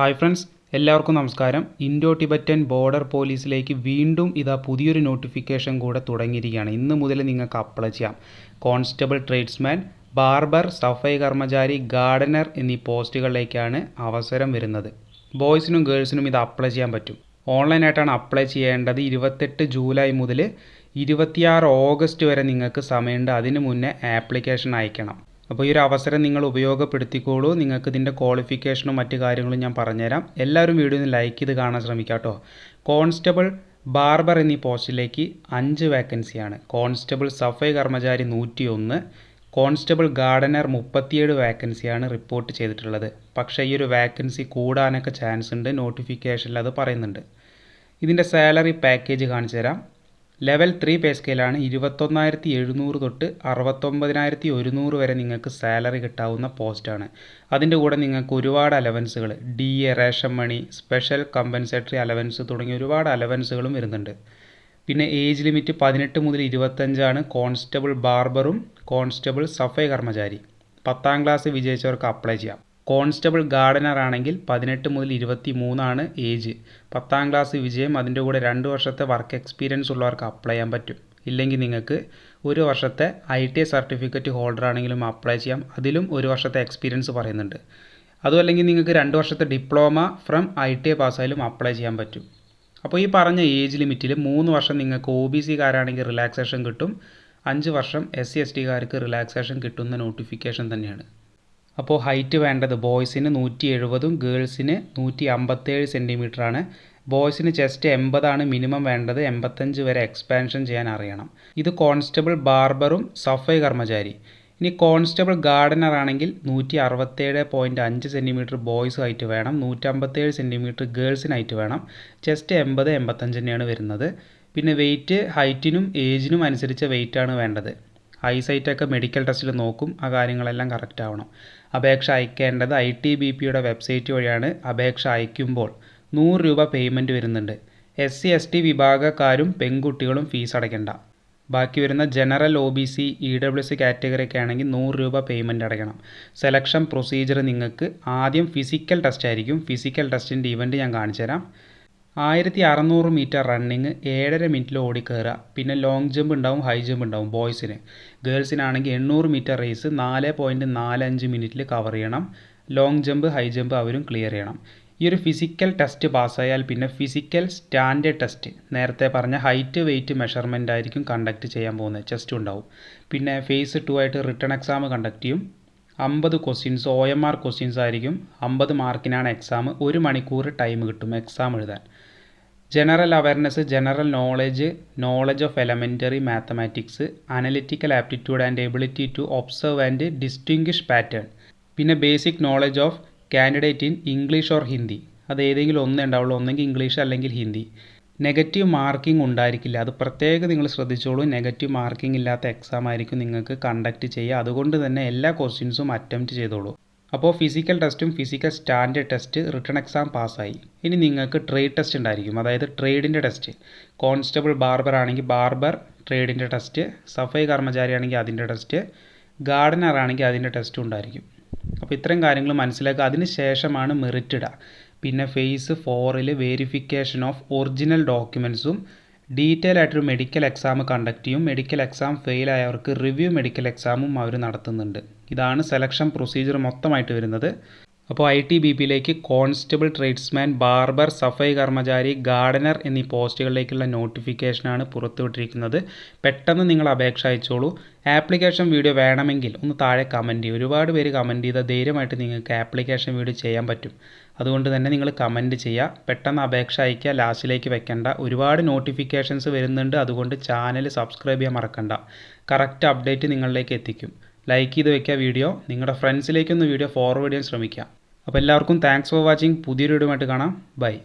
Hi friends എല്ലാവർക്കും നമസ്കാരം. Indo Tibetan border പോലീസിലേക്ക് വീണ്ടും ഇതാ പുതിയൊരു നോട്ടിഫിക്കേഷൻ കൂടെ തുടങ്ങിയിരിക്കുകയാണ്. ഇന്ന് മുതൽ നിങ്ങൾക്ക് അപ്ലൈ ചെയ്യാം. Constable tradesman barber Safai Karmachari gardener എന്നീ പോസ്റ്റുകളിലേക്കാണ് അവസരം വരുന്നത്. ബോയ്സിനും ഗേൾസിനും ഇത് അപ്ലൈ ചെയ്യാൻ പറ്റും. ഓൺലൈനായിട്ടാണ് അപ്ലൈ ചെയ്യേണ്ടത്. ഇരുപത്തെട്ട് ജൂലൈ മുതൽ ഇരുപത്തിയാറ് ഓഗസ്റ്റ് വരെ നിങ്ങൾക്ക് സമയമുണ്ട്. അതിന് മുന്നേ ആപ്ലിക്കേഷൻ അയക്കണം. അപ്പോൾ ഈ ഒരു അവസരം നിങ്ങൾ ഉപയോഗപ്പെടുത്തിക്കോളൂ. നിങ്ങൾക്ക് ഇതിന്റെ ക്വാളിഫിക്കേഷനും മറ്റു കാര്യങ്ങളും ഞാൻ പറഞ്ഞുതരാം. എല്ലാവരും വീഡിയോ ഒന്ന് ലൈക്ക് ചെയ്ത് കാണാൻ ശ്രമിക്കാം കേട്ടോ. കോൺസ്റ്റബിൾ ബാർബർ എന്നീ പോസ്റ്റിലേക്ക് അഞ്ച് വേക്കൻസിയാണ് കോൺസ്റ്റബിൾ സഫൈ കർമ്മചാരി നൂറ്റി ഒന്ന് കോൺസ്റ്റബിൾ ഗാർഡനർ മുപ്പത്തിയേഴ് വേക്കൻസിയാണ് റിപ്പോർട്ട് ചെയ്തിട്ടുള്ളത്. പക്ഷേ ഈ ഒരു വേക്കൻസി കൂടാനൊക്കെ ചാൻസ് ഉണ്ട്. നോട്ടിഫിക്കേഷനിൽ അത് പറയുന്നുണ്ട്. ഇതിന്റെ സാലറി പാക്കേജ് കാണിച്ചു തരാം ലെവൽ ത്രീ പേ സ്കെയിലാണ് ഇരുപത്തൊന്നായിരത്തി എഴുന്നൂറ് തൊട്ട് അറുപത്തൊമ്പതിനായിരത്തി ഒരുന്നൂറ് വരെ നിങ്ങൾക്ക് സാലറി കിട്ടാവുന്ന പോസ്റ്റാണ്. അതിന്റെ കൂടെ നിങ്ങൾക്ക് ഒരുപാട് അലവൻസുകൾ D A ration money special compensatory allowance തുടങ്ങിയ ഒരുപാട് അലവൻസുകളും വരുന്നുണ്ട്. പിന്നെ ഏജ് ലിമിറ്റ് പതിനെട്ട് മുതൽ ഇരുപത്തഞ്ചാണ് കോൺസ്റ്റബിൾ ബാർബറും കോൺസ്റ്റബിൾ സഫൈ കർമ്മചാരി. പത്താം ക്ലാസ് വിജയിച്ചവർക്ക് അപ്ലൈ ചെയ്യാം. കോൺസ്റ്റബിൾ ഗാർഡനർ ആണെങ്കിൽ പതിനെട്ട് മുതൽ ഇരുപത്തി മൂന്നാണ് ഏജ്. പത്താം ക്ലാസ് വിജയം അതിന്റെ കൂടെ രണ്ട് വർഷത്തെ വർക്ക് എക്സ്പീരിയൻസ് ഉള്ളവർക്ക് അപ്ലൈ ചെയ്യാൻ പറ്റും. ഇല്ലെങ്കിൽ നിങ്ങൾക്ക് ഒരു വർഷത്തെ ഐ ടി സർട്ടിഫിക്കറ്റ് ഹോൾഡർ ആണെങ്കിലും അപ്ലൈ ചെയ്യാം. അതിലും ഒരു വർഷത്തെ എക്സ്പീരിയൻസ് പറയുന്നുണ്ട്. അതും അല്ലെങ്കിൽ നിങ്ങൾക്ക് രണ്ട് വർഷത്തെ diploma from I T I പാസ്സായാലും apply ചെയ്യാൻ പറ്റും. അപ്പോൾ ഈ പറഞ്ഞ ഏജ് ലിമിറ്റിൽ മൂന്ന് വർഷം നിങ്ങൾക്ക് ഒ ബി സിക്കാരാണെങ്കിൽ റിലാക്സേഷൻ കിട്ടും. അഞ്ച് വർഷം എസ് സി എസ് ടിക്കാർക്ക് റിലാക്സേഷൻ കിട്ടുന്ന നോട്ടിഫിക്കേഷൻ തന്നെയാണ്. അപ്പോൾ ഹൈറ്റ് വേണ്ടത് ബോയ്സിന് നൂറ്റി എഴുപതും ഗേൾസിന് നൂറ്റി അമ്പത്തേഴ് സെന്റിമീറ്ററാണ് ബോയ്സിന് ചെസ്റ്റ് എൺപതാണ് മിനിമം വേണ്ടത് എൺപത്തഞ്ച് വരെ എക്സ്പാൻഷൻ ചെയ്യാൻ അറിയണം. ഇത് കോൺസ്റ്റബിൾ ബാർബറും സഫൈ കർമ്മചാരി. ഇനി കോൺസ്റ്റബിൾ ഗാർഡനർ ആണെങ്കിൽ നൂറ്റി അറുപത്തേഴ് പോയിന്റ് അഞ്ച് സെന്റിമീറ്റർ ബോയ്സ് ഹൈറ്റ് വേണം നൂറ്റമ്പത്തേഴ് സെന്റിമീറ്റർ ഗേൾസിന് ഹൈറ്റ് വേണം. ചെസ്റ്റ് എൺപത് എൺപത്തഞ്ച് തന്നെയാണ് വരുന്നത്. പിന്നെ വെയിറ്റ് ഹൈറ്റിനും ഏജിനും അനുസരിച്ച് വെയിറ്റാണ് വേണ്ടത്. ഐസൈറ്റൊക്കെ മെഡിക്കൽ ടെസ്റ്റിൽ നോക്കും ആ കാര്യങ്ങളെല്ലാം കറക്റ്റ് ആവണം. അപേക്ഷ അയക്കേണ്ടത് ഐ ടി ബി പിയുടെ വെബ്സൈറ്റ് വഴിയാണ്. അപേക്ഷ അയക്കുമ്പോൾ നൂറ് രൂപ പേയ്മെന്റ് വരുന്നുണ്ട്. എസ് സി എസ് ടി വിഭാഗക്കാരും പെൺകുട്ടികളും ഫീസ് അടയ്ക്കേണ്ട. ബാക്കി വരുന്ന general O B C E W C category ഒക്കെ ആണെങ്കിൽ നൂറ് രൂപ പേയ്മെന്റ് അടയ്ക്കണം. സെലക്ഷൻ പ്രൊസീജിയർ നിങ്ങൾക്ക് ആദ്യം ഫിസിക്കൽ ടെസ്റ്റ് ആയിരിക്കും. ഫിസിക്കൽ ടെസ്റ്റിന്റെ ഇവന്റ് ഞാൻ കാണിച്ചു തരാം ആയിരത്തി അറുന്നൂറ് മീറ്റർ റണ്ണിങ് ഏഴര മിനിറ്റിൽ ഓടിക്കയറുക പിന്നെ ലോങ് ജമ്പ് ഉണ്ടാവും ഹൈ ജമ്പ് ഉണ്ടാവും ബോയ്സിന് ഗേൾസിനാണെങ്കിൽ എണ്ണൂറ് മീറ്റർ റേസ് നാല് പോയിന്റ് നാലഞ്ച് മിനിറ്റിൽ കവർ ചെയ്യണം. ലോങ് ജമ്പ് ഹൈ ജമ്പ് അവരും ക്ലിയർ ചെയ്യണം. ഈ ഒരു ഫിസിക്കൽ ടെസ്റ്റ് പാസ്സായാൽ പിന്നെ ഫിസിക്കൽ സ്റ്റാൻഡേർഡ് ടെസ്റ്റ് നേരത്തെ പറഞ്ഞ ഹൈറ്റ് വെയിറ്റ് മെഷർമെന്റ് ആയിരിക്കും കണ്ടക്ട് ചെയ്യാൻ പോകുന്നത്. ചെസ്റ്റ് ഉണ്ടാവും. പിന്നെ ഫേസ് ടു ആയിട്ട് റിട്ടേൺ എക്സാം കണ്ടക്ട് ചെയ്യും. അമ്പത് questions O M R questions ആയിരിക്കും. അമ്പത് മാർക്കിനാണ് എക്സാം ഒരു മണിക്കൂർ ടൈം കിട്ടും എക്സാം എഴുതാൻ. General awareness general knowledge knowledge of elementary mathematics analytical aptitude and ability to observe and distinguish pattern പിന്നെ basic knowledge of candidate in English or Hindi അത് ഏതെങ്കിലും ഒന്നേ ഉണ്ടാവുള്ളൂ. ഒന്നെങ്കിൽ ഇംഗ്ലീഷ് അല്ലെങ്കിൽ ഹിന്ദി നെഗറ്റീവ് മാർക്കിംഗ് ഉണ്ടായിരിക്കില്ല. അത് പ്രത്യേകം നിങ്ങൾ ശ്രദ്ധിച്ചോളൂ. നെഗറ്റീവ് മാർക്കിംഗ് ഇല്ലാത്ത എക്സാം ആയിരിക്കും നിങ്ങൾക്ക് കണ്ടക്ട് ചെയ്യുക. അതുകൊണ്ട് തന്നെ എല്ലാ ക്വസ്റ്റ്യൻസും അറ്റംപ്റ്റ് ചെയ്തോളൂ. അപ്പോൾ ഫിസിക്കൽ ടെസ്റ്റും physical standard test written exam പാസ്സായി ഇനി നിങ്ങൾക്ക് ട്രേഡ് ടെസ്റ്റ് ഉണ്ടായിരിക്കും അതായത് ട്രേഡിന്റെ ടെസ്റ്റ് കോൺസ്റ്റബിൾ ബാർബർ ആണെങ്കിൽ ബാർബർ ട്രേഡിന്റെ ടെസ്റ്റ് സഫൈ കർമ്മചാരി ആണെങ്കിൽ അതിന്റെ ടെസ്റ്റ് ഗാർഡനർ ആണെങ്കിൽ അതിന്റെ ടെസ്റ്റും ഉണ്ടായിരിക്കും. അപ്പോൾ ഇത്രയും കാര്യങ്ങൾ മനസ്സിലാക്കുക. അതിന് ശേഷമാണ് മെറിറ്റ് ഇടുക പിന്നെ ഫേസ് ഫോറിൽ വേരിഫിക്കേഷൻ ഓഫ് ഒറിജിനൽ ഡോക്യുമെൻസും ഡീറ്റെയിൽ ആയിട്ടൊരു മെഡിക്കൽ എക്സാം കണ്ടക്ട് ചെയ്യും. മെഡിക്കൽ എക്സാം ഫെയിൽ ആയവർക്ക് റിവ്യൂ മെഡിക്കൽ എക്സാമും അവർ നടത്തുന്നുണ്ട്. ഇതാണ് സെലക്ഷൻ പ്രൊസീജിയർ മൊത്തമായിട്ട് വരുന്നത്. അപ്പോൾ ഐ ടി ബി പിയിലേക്ക് constable tradesman barber Safai Karmachari gardener എന്നീ പോസ്റ്റുകളിലേക്കുള്ള നോട്ടിഫിക്കേഷനാണ് പുറത്തുവിട്ടിരിക്കുന്നത്. പെട്ടെന്ന് നിങ്ങൾ അപേക്ഷ അയച്ചോളൂ. ആപ്ലിക്കേഷൻ വീഡിയോ വേണമെങ്കിൽ ഒന്ന് താഴെ കമന്റ് ചെയ്യും. ഒരുപാട് പേര് കമന്റ് ചെയ്താൽ ധൈര്യമായിട്ട് നിങ്ങൾക്ക് ആപ്ലിക്കേഷൻ വീഡിയോ ചെയ്യാൻ പറ്റും. അതുകൊണ്ട് തന്നെ നിങ്ങൾ കമന്റ് ചെയ്യുക. പെട്ടെന്ന് അപേക്ഷ അയക്കുക ലാസ്റ്റിലേക്ക് വെക്കേണ്ട. ഒരുപാട് നോട്ടിഫിക്കേഷൻസ് വരുന്നുണ്ട്. അതുകൊണ്ട് ചാനൽ സബ്സ്ക്രൈബ് ചെയ്യാൻ മറക്കണ്ട. കറക്റ്റ് അപ്ഡേറ്റ് നിങ്ങളിലേക്ക് എത്തിക്കും. ലൈക്ക് ചെയ്ത് വെക്കുക വീഡിയോ നിങ്ങളുടെ ഫ്രണ്ട്സിലേക്കൊന്ന് വീഡിയോ ഫോർവേഡ് ചെയ്യാൻ ശ്രമിക്കുക. അപ്പോൾ എല്ലാവർക്കും താങ്ക്സ് ഫോർ വാച്ചിങ് പുതിയൊരു വീഡിയോ കാണാം. ബൈ